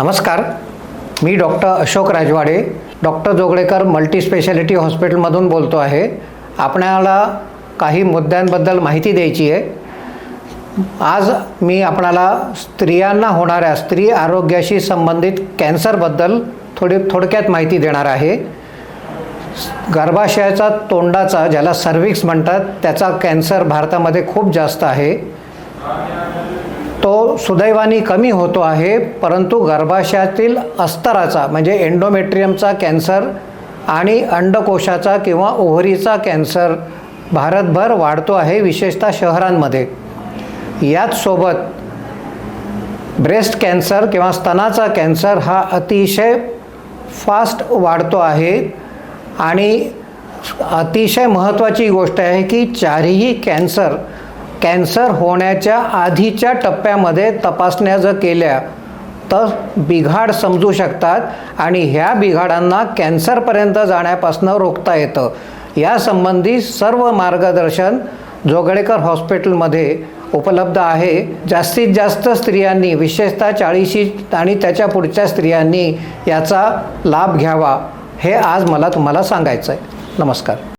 नमस्कार. मी doctor Ashok Rajwade doctor Joglekar multispeciality हॉस्पिटलमधून बोलतो आहे. आपणाला काही मुद्द्यांबद्दल माहिती द्यायची आहे. आज मी आपणाला स्त्रियांना होणाऱ्या स्त्री आरोग्याशी संबंधित कॅन्सरबद्दल थोडी थोडक्यात माहिती देणार आहे. गर्भाशयाचा तोंडाचा ज्याला सर्विक्स म्हणतात त्याचा कॅन्सर भारतामध्ये खूप जास्त आहे. तो सुदैवाने कमी होतो आहे परंतु गर्भाशयातील अस्तराचा म्हणजे एंडोमेट्रियमचा कॅन्सर आणि अंडकोशाचा किंवा ओव्हरीचा कॅन्सर भारतभर वाढतो आहे विशेषतः शहरांमध्ये. याचसोबत ब्रेस्ट कॅन्सर किंवा स्तनाचा कॅन्सर हा अतिशय फास्ट वाढतो आहे आणि अतिशय महत्त्वाची गोष्ट आहे की चारही कॅन्सर कॅन्सर होण्याच्या आधीच्या टप्प्यामध्ये तपासण्या जर केल्या तर बिघाड समजू शकतात आणि ह्या बिघाडांना कॅन्सरपर्यंत जाण्यापासून रोखता येतं. यासंबंधी सर्व मार्गदर्शन जोगळेकर हॉस्पिटलमध्ये उपलब्ध आहे. जास्तीत जास्त स्त्रियांनी विशेषतः चाळीशी आणि त्याच्या पुढच्या स्त्रियांनी याचा लाभ घ्यावा हे आज मला तुम्हाला सांगायचं आहे नमस्कार.